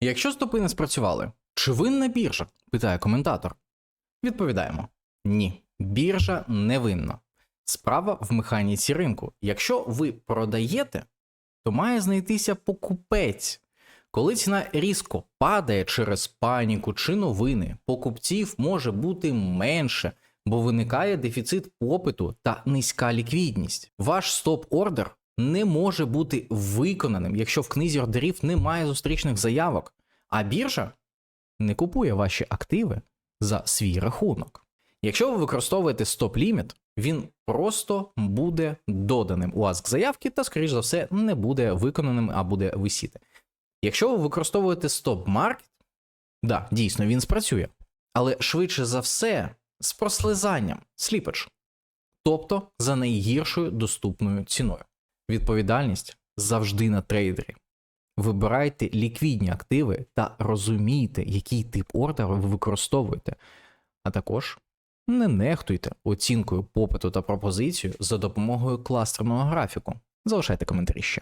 Якщо стопи не спрацювали, чи винна біржа? питає коментатор. Відповідаємо: ні, біржа не винна. Справа в механіці ринку. Якщо ви продаєте, то має знайтися покупець. Коли ціна різко падає через паніку чи новини, покупців може бути менше, бо виникає дефіцит попиту та низька ліквідність. Ваш стоп-ордер не може бути виконаним, якщо в книзі ордерів немає зустрічних заявок, а біржа не купує ваші активи за свій рахунок. Якщо ви використовуєте стоп-ліміт, він просто буде доданим у аск заявки та, скоріш за все, не буде виконаним, а буде висіти. Якщо ви використовуєте стоп-маркет, да, дійсно він спрацює, але швидше за все з прослизанням, сліпач, тобто за найгіршою доступною ціною. Відповідальність завжди на трейдері. Вибирайте ліквідні активи та розумійте, який тип ордеру ви використовуєте, а також не нехтуйте оцінкою попиту та пропозицію за допомогою кластерного графіку. Залишайте коментарі ще.